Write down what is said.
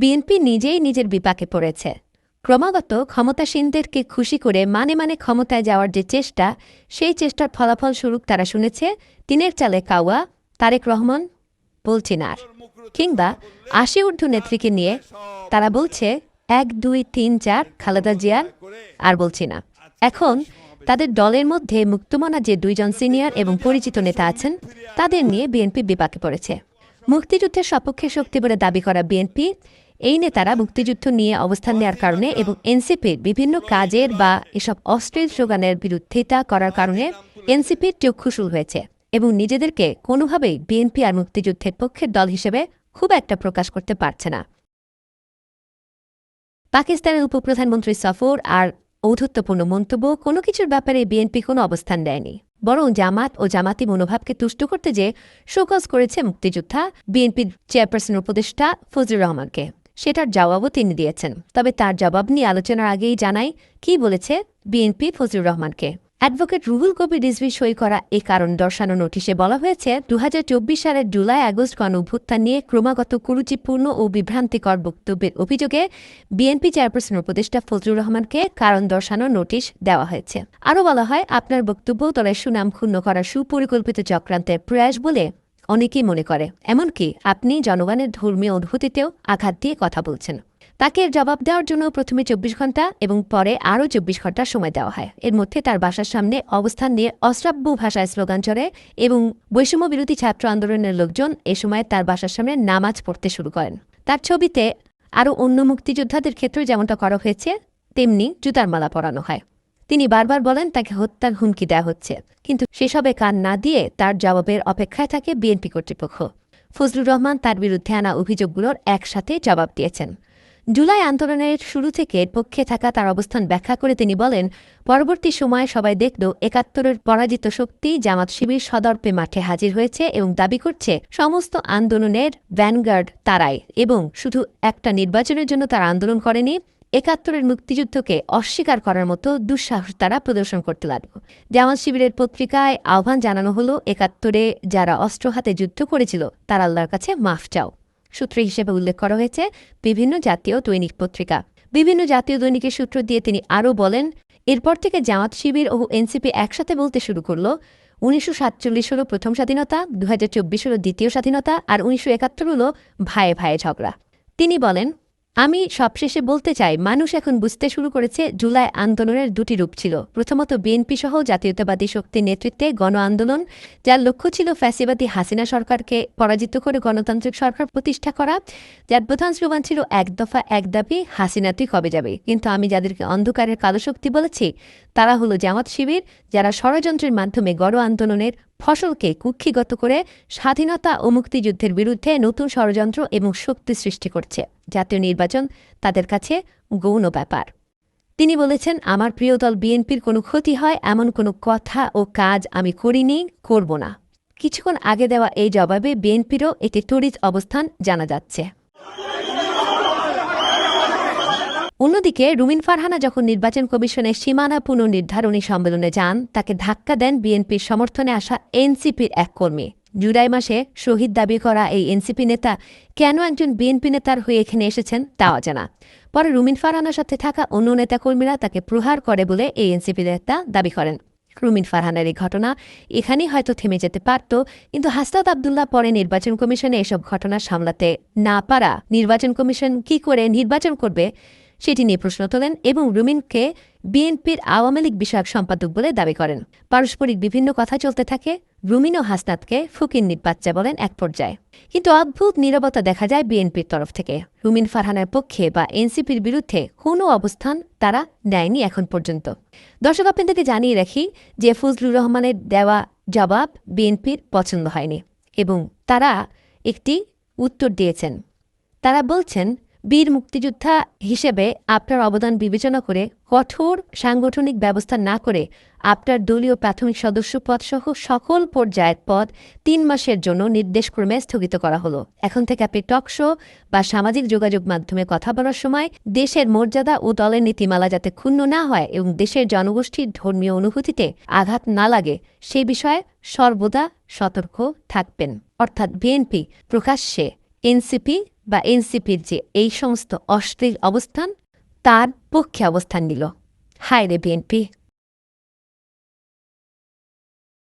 BNP নিজেই নিজের বিপাকে পড়েছে। ক্রমাগত ক্ষমতাসীনদেরকে খুশি করে মানে মানে ক্ষমতায় যাওয়ার যে চেষ্টা, সেই চেষ্টার ফলাফল স্বরূপ তারা শুনেছে তিনের চালে কাওয়া, তারেক রহমান আর কিংবা আশি ঊর্ধ্ব নেত্রীকে নিয়ে তারা বলছে এক, দুই, তিন, চার, খালেদা জিয়ার আর বলছি না এখন তাদের দলের মধ্যে মুক্তমনা যে দুইজন সিনিয়র এবং পরিচিত নেতা আছেন, তাদের নিয়ে বিএনপি বিপাকে পড়েছে। মুক্তিযুদ্ধের সপক্ষে শক্তি বলে দাবি করা বিএনপি এই নেতারা মুক্তিযুদ্ধ নিয়ে অবস্থান নেওয়ার কারণে এবং এনসিপির বিভিন্ন কাজের বা এসব অস্ত্রের যোগানের বিরুদ্ধিতা করার কারণে এনসিপির চক্ষুশুল হয়েছে এবং নিজেদেরকে কোনোভাবেই বিএনপি আর মুক্তিযুদ্ধের পক্ষের দল হিসেবে খুব একটা প্রকাশ করতে পারছে না। পাকিস্তানের উপপ্রধানমন্ত্রী সফর আর ঔদ্ধত্যপূর্ণ মন্তব্য কোনো কিছুর ব্যাপারে বিএনপি কোনো অবস্থান দেয়নি। বরং জামাত ও জামাতি মনোভাবকে তুষ্ট করতে যে শোকজ করেছে মুক্তিযোদ্ধা, বিএনপির চেয়ারপারসন উপদেষ্টা ফজলুর রহমানকে। সেটার জবাবও তিনি দিয়েছেন। তবে তার জবাব নিয়ে আলোচনার আগেই জানাই, কি বলেছে বিএনপি ফজলুর রহমানকে? অ্যাডভোকেট রুহুল কবির রিজভি সই করা এ কারণ দর্শানো নোটিশে বলা হয়েছে দু হাজার চব্বিশ সালের জুলাই আগস্ট গণ অভ্যুত্থান নিয়ে ক্রমাগত কুরুচিপূর্ণ ও বিভ্রান্তিকর বক্তব্যের অভিযোগে বিএনপি চেয়ারপারসন উপদেষ্টা ফজলুর রহমানকে কারণ দর্শানো নোটিশ দেওয়া হয়েছে। আরও বলা হয়, আপনার বক্তব্য দলের সুনাম ক্ষুণ্ণ করার সুপরিকল্পিত চক্রান্তের প্রয়াস বলে অনেকেই মনে করে, এমনকি আপনি জনগণের ধর্মীয় অনুভূতিতেও আঘাত দিয়ে কথা বলছেন। তাকে জবাব দেওয়ার জন্য প্রথমে চব্বিশ ঘণ্টা এবং পরে আরও চব্বিশ ঘণ্টা সময় দেওয়া হয়। এর মধ্যে তার বাসার সামনে অবস্থান নিয়ে অশ্রাব্য ভাষায় স্লোগান চড়ে এবং বৈষম্য বিরোধী ছাত্র আন্দোলনের লোকজন এ সময় তার বাসার সামনে নামাজ পড়তে শুরু করেন। তার ছবিতে আরও অন্য মুক্তিযোদ্ধাদের ক্ষেত্রে যেমনটা করা হয়েছে, তেমনি জুতার মালা পরানো হয়। তিনি বারবার বলেন, তাকে হত্যার হুমকি দেওয়া হচ্ছে। কিন্তু সেসবে কান না দিয়ে তার জবাবের অপেক্ষায় থাকে বিএনপি কর্তৃপক্ষ। ফজলুর রহমান তার বিরুদ্ধে আনা অভিযোগগুলোর একসাথে জবাব দিয়েছেন। জুলাই আন্দোলনের শুরু থেকে পক্ষে থাকা তার অবস্থান ব্যাখ্যা করে তিনি বলেন, পরবর্তী সময়ে সবাই দেখল একাত্তরের পরাজিত শক্তি জামাত শিবির সদর্পে মাঠে হাজির হয়েছে এবং দাবি করছে, সমস্ত আন্দোলনের ভ্যানগার্ড তারাই এবং শুধু একটা নির্বাচনের জন্য তারা আন্দোলন করেনি একাত্তরের মুক্তিযুদ্ধকে অস্বীকার করার মতো দুঃসাহস তারা প্রদর্শন করতে লাগল। জামাত শিবিরের পত্রিকায় আহ্বান জানানো হলো, একাত্তরে যারা অস্ত্র হাতে যুদ্ধ করেছিল, তারা আল্লাহর কাছে মাফ চাও। সূত্র হিসেবে উল্লেখ করা হয়েছে, বিভিন্ন জাতীয় দৈনিক পত্রিকা। বিভিন্ন জাতীয় দৈনিকের সূত্র দিয়ে তিনি আরও বলেন, এরপর থেকে জামাত শিবির ও এনসিপি একসাথে বলতে শুরু করল। উনিশশো সাতচল্লিশ হল প্রথম স্বাধীনতা দু হাজার চব্বিশ হল দ্বিতীয় স্বাধীনতা, আর উনিশশো একাত্তর হল ভাইয়ে ভাইয়ে ঝগড়া। তিনি বলেন আমি সবশেষে বলতে চাই, মানুষ এখন বুঝতে শুরু করেছে জুলাই আন্দোলনের দুটি রূপ ছিল। প্রথমত বিএনপি সহ জাতীয়তাবাদী শক্তির নেতৃত্বে গণ আন্দোলন, যার লক্ষ্য ছিল ফ্যাসিবাদী হাসিনা সরকারকে পরাজিত করে গণতান্ত্রিক সরকার প্রতিষ্ঠা করা, যার প্রধান স্লোগান ছিল, এক দফা, এক দাবি, হাসিনা তুই কবে যাবে। কিন্তু আমি যাদেরকে অন্ধকারের কালো শক্তি বলেছি, তারা হলো জামাত শিবির, যারা ষড়যন্ত্রের মাধ্যমে গণ আন্দোলনের ফসলকে কুক্ষিগত করে স্বাধীনতা ও মুক্তিযুদ্ধের বিরুদ্ধে নতুন ষড়যন্ত্র এবং শক্তি সৃষ্টি করছে। জাতীয় নির্বাচন তাদের কাছে গৌণ ব্যাপার। তিনি বলেছেন, আমার প্রিয় দল বিএনপির কোনো ক্ষতি হয়, এমন কোনো কথা ও কাজ আমি করিনি, করব না। কিছুক্ষণ আগে দেওয়া এই জবাবে বিএনপিরও একটি তড়িৎ অবস্থান জানা যাচ্ছে। অন্যদিকে রুমিন ফারহানা যখন নির্বাচন কমিশনের সীমানা পুনর্নির্ধারণী সম্মেলনে যান, তাকে ধাক্কা দেন বিএনপির সমর্থনে আসা এনসিপির এক কর্মী। জুলাই মাসে শহীদ দাবি করা এই এনসিপি নেতা কেন একজন বিএনপি নেতার হয়ে এখানে এসেছেন তা অজানা। পরে রুমিন ফারহানার সাথে থাকা অন্য নেতাকর্মীরা তাকে প্রহার করে বলে এই এনসিপি নেতা দাবি করেন। রুমিন ফারহানের এই ঘটনা এখানেই হয়তো থেমে যেতে পারত, কিন্তু হাসনাত আবদুল্লাহ পরে নির্বাচন কমিশনে এসব ঘটনা সামলাতে না পারা, নির্বাচন কমিশন কি করে নির্বাচন করবে সেটি নিয়ে প্রশ্ন তোলেন এবং রুমিনকে বিএনপির আওয়ামী লীগ বিষয়ক সম্পাদক বলে দাবি করেন। পারস্পরিক বিভিন্ন কথা চলতে থাকে, রুমিন ও হাসনাতকে ফকিন্নির বাচ্চা বলেন এক পর্যায়ে। কিন্তু অদ্ভুত নীরবতা দেখা যায় বিএনপির তরফ থেকে। রুমিন ফারহানের পক্ষে বা এনসিপির বিরুদ্ধে কোনো অবস্থান তারা নেয়নি এখন পর্যন্ত। দর্শক, আপনাদেরকে জানিয়ে রাখি যে ফজলুর রহমানের দেওয়া জবাব বিএনপির পছন্দ হয়নি এবং তারা একটি উত্তর দিয়েছেন। তারা বলছেন বীর মুক্তিযোদ্ধা হিসেবে আপনার অবদান বিবেচনা করে কঠোর সাংগঠনিক ব্যবস্থা না করে আপনার দলীয় প্রাথমিক সদস্য পদ সহ সকল পর্যায়ের পদ তিন মাসের জন্য নির্দেশক্রমে স্থগিত করা হলো। এখন থেকে আপনি টক শো বা সামাজিক যোগাযোগ মাধ্যমে কথা বলার সময় দেশের মর্যাদা ও দলের নীতিমালা যাতে ক্ষুণ্ণ না হয় এবং দেশের জনগোষ্ঠীর ধর্মীয় অনুভূতিতে আঘাত না লাগে, সে বিষয়ে সর্বদা সতর্ক থাকবেন। অর্থাৎ বিএনপি প্রকাশ্যে, এনসিপি বা এনসিপির যে এই সমস্ত অশ্লীল অবস্থান তার পক্ষে অবস্থান নিল। হায় রে বিএনপি।